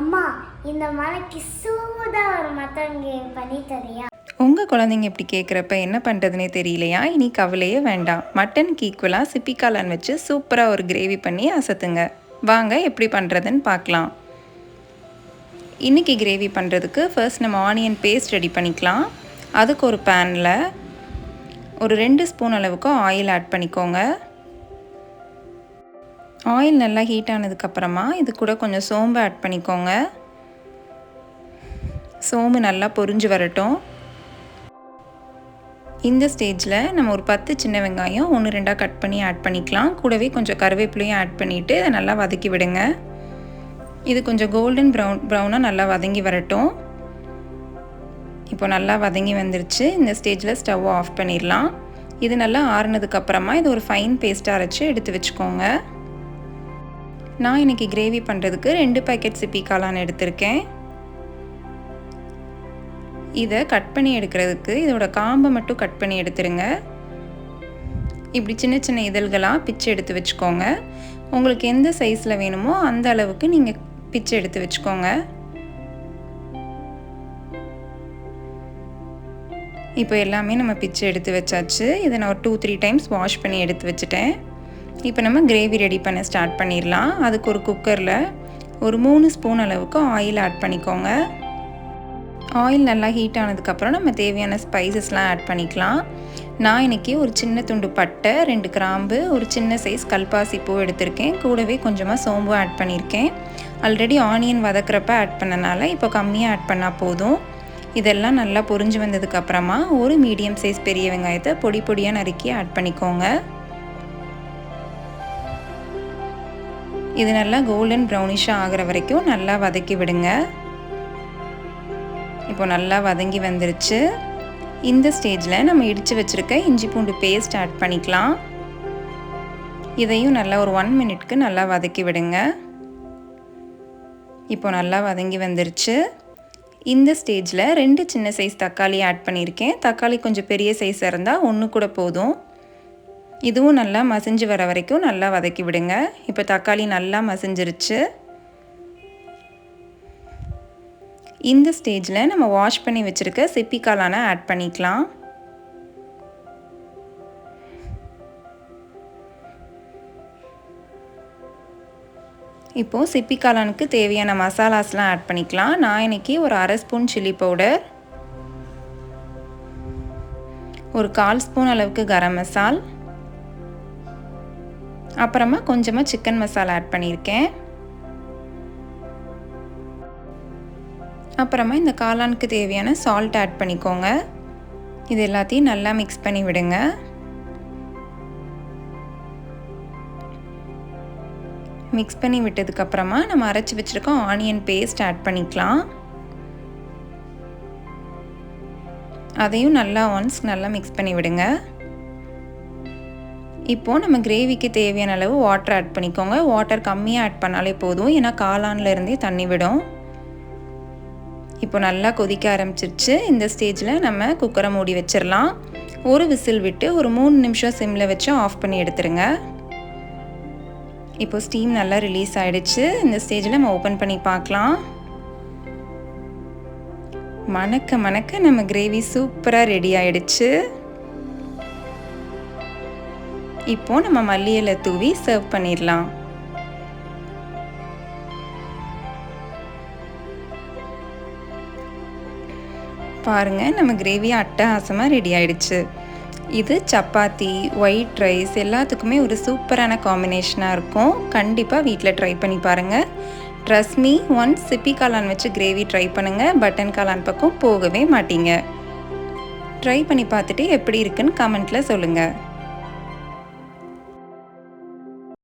அம்மா இந்த மலைக்கு சூடாக ஒரு மட்டன் பண்ணி தரியா உங்கள் குழந்தைங்க இப்படி கேட்குறப்ப என்ன பண்ணுறதுனே தெரியலையா? இனி கவலையே வேண்டாம். மட்டனுக்கு ஈக்குவலாக சிப்பி வச்சு சூப்பராக ஒரு கிரேவி பண்ணி அசத்துங்க. வாங்க எப்படி பண்ணுறதுன்னு பார்க்கலாம். இன்றைக்கி கிரேவி பண்ணுறதுக்கு ஃபர்ஸ்ட் நம்ம ஆனியன் பேஸ்ட் ரெடி பண்ணிக்கலாம். அதுக்கு ஒரு பேனில் ஒரு ரெண்டு ஸ்பூன் அளவுக்கு ஆயில் ஆட் பண்ணிக்கோங்க. ஆயில் நல்லா ஹீட் ஆனதுக்கப்புறமா இது கூட கொஞ்சம் சோம்பு ஆட் பண்ணிக்கோங்க. சோம்பு நல்லா பொரிஞ்சு வரட்டும். இந்த ஸ்டேஜில் நம்ம ஒரு பத்து சின்ன வெங்காயம் ஒன்று ரெண்டாக கட் பண்ணி ஆட் பண்ணிக்கலாம். கூடவே கொஞ்சம் கருவேப்பிலையும் ஆட் பண்ணிவிட்டு இதை நல்லா வதக்கி விடுங்க. இது கொஞ்சம் கோல்டன் ப்ரௌன் ப்ரௌனாக நல்லா வதங்கி வரட்டும். இப்போ நல்லா வதங்கி வந்துருச்சு. இந்த ஸ்டேஜில் ஸ்டவ் ஆஃப் பண்ணிடலாம். இது நல்லா ஆறுனதுக்கப்புறமா இது ஒரு ஃபைன் பேஸ்ட்டாக அரைச்சி எடுத்து வச்சுக்கோங்க. நான் இன்றைக்கி கிரேவி பண்ணுறதுக்கு ரெண்டு பேக்கெட் சிப்பி எடுத்திருக்கேன். இதை கட் பண்ணி எடுக்கிறதுக்கு இதோட காம்பை மட்டும் கட் பண்ணி எடுத்துருங்க. இப்படி சின்ன சின்ன இதழ்களாக பிச்சு எடுத்து வச்சுக்கோங்க. உங்களுக்கு எந்த சைஸில் வேணுமோ அந்த அளவுக்கு நீங்கள் பிச்சு எடுத்து வச்சுக்கோங்க. இப்போ எல்லாமே நம்ம பிச்சு எடுத்து வச்சாச்சு. இதை நான் ஒரு டூ த்ரீ டைம்ஸ் வாஷ் பண்ணி எடுத்து வச்சுட்டேன். இப்போ நம்ம கிரேவி ரெடி பண்ண ஸ்டார்ட் பண்ணிடலாம். அதுக்கு ஒரு குக்கரில் ஒரு மூணு ஸ்பூன் அளவுக்கு ஆயில் ஆட் பண்ணிக்கோங்க. ஆயில் நல்லா ஹீட் ஆனதுக்கப்புறம் நம்ம தேவையான ஸ்பைசஸ்லாம் ஆட் பண்ணிக்கலாம். நான் இன்றைக்கி ஒரு சின்ன துண்டு பட்டை ரெண்டு கிராம்பு ஒரு சின்ன சைஸ் கல்பாசி பூ எடுத்திருக்கேன். கூடவே கொஞ்சமாக சோம்பு ஆட் பண்ணியிருக்கேன். ஆல்ரெடி ஆனியன் வதக்கிறப்ப ஆட் பண்ணனால இப்போ கம்மியாக ஆட் பண்ணால் போதும். இதெல்லாம் நல்லா பொரிஞ்சு வந்ததுக்கப்புறமா ஒரு மீடியம் சைஸ் பெரிய வெங்காயத்தை பொடி பொடியாக நறுக்கி ஆட் பண்ணிக்கோங்க. இது நல்லா கோல்டன் ப்ரௌனிஷாக ஆகிற வரைக்கும் நல்லா வதக்கி விடுங்க. இப்போ நல்லா வதங்கி வந்துருச்சு. இந்த ஸ்டேஜில் நம்ம இடித்து வச்சுருக்க இஞ்சி பூண்டு பேஸ்ட் ஆட் பண்ணிக்கலாம். இதையும் நல்லா ஒரு ஒன் மினிட்க்கு நல்லா வதக்கி விடுங்க. இப்போ நல்லா வதங்கி வந்துருச்சு. இந்த ஸ்டேஜில் ரெண்டு சின்ன சைஸ் தக்காளி ஆட் பண்ணியிருக்கேன் தக்காளி கொஞ்சம் பெரிய சைஸாக இருந்தால் ஒன்று கூட போதும். இதுவும் நல்லா மசிஞ்சு வர வரைக்கும் நல்லா வதக்கி விடுங்க. இப்போ தக்காளி நல்லா மசிஞ்சிருச்சு. இந்த ஸ்டேஜில் நம்ம வாஷ் பண்ணி வச்சுருக்க சிப்பி காளானை ஆட் பண்ணிக்கலாம். இப்போது சிப்பி காளானுக்கு தேவையான மசாலாஸ்லாம் ஆட் பண்ணிக்கலாம். நான் இன்றைக்கி ஒரு அரை ஸ்பூன் சில்லி பவுடர் ஒரு கால் ஸ்பூன் அளவுக்கு கரம் மசால் அப்புறமா கொஞ்சமாக சிக்கன் மசாலா ஆட் பண்ணியிருக்கேன். அப்புறமா இந்த காளானுக்கு தேவையான சால்ட் ஆட் பண்ணிக்கோங்க. இது எல்லாத்தையும் நல்லா மிக்ஸ் பண்ணி விடுங்க. மிக்ஸ் பண்ணி விட்டதுக்கப்புறமா நம்ம அரைச்சி வச்சுருக்கோம் ஆனியன் பேஸ்ட் ஆட் பண்ணிக்கலாம். அதையும் நல்லா ஒன்ஸ் நல்லா மிக்ஸ் பண்ணி விடுங்க. இப்போது நம்ம கிரேவிக்கு தேவையான அளவு வாட்டர் ஆட் பண்ணிக்கோங்க. வாட்டர் கம்மியாக ஆட் பண்ணாலே போதும். ஏன்னா காளானில் இருந்தே தண்ணி விடும். இப்போ நல்லா கொதிக்க ஆரம்பிச்சிருச்சு. இந்த ஸ்டேஜில் நம்ம குக்கரை மூடி வச்சிடலாம் ஒரு விசில் விட்டு ஒரு மூணு நிமிஷம் சிம்மில் வச்சு ஆஃப் பண்ணி எடுத்துருங்க. இப்போ ஸ்டீம் நல்லா ரிலீஸ் ஆகிடுச்சு இந்த ஸ்டேஜில் நம்ம ஓப்பன் பண்ணி பார்க்கலாம். மணக்க மணக்க நம்ம கிரேவி சூப்பராக ரெடி ஆகிடுச்சு இப்போ நம்ம மல்லி இலை தூவி சர்வ் பண்ணிடலாம். பாருங்கள் நம்ம கிரேவி அட்டகாசமாக ரெடி ஆயிடுச்சு. இது சப்பாத்தி ஒயிட் ரைஸ் எல்லாத்துக்குமே ஒரு சூப்பரான காம்பினேஷனாக இருக்கும். கண்டிப்பாக வீட்டில் ட்ரை பண்ணி பாருங்கள் ட்ரஸ் மீ ஒன் சிப்பி காளான் வச்சு கிரேவி ட்ரை பண்ணுங்கள் பட்டன் காளான் பக்கம் போகவே மாட்டீங்க. ட்ரை பண்ணி பார்த்துட்டு எப்படி இருக்குன்னு கமெண்ட்டில் சொல்லுங்கள்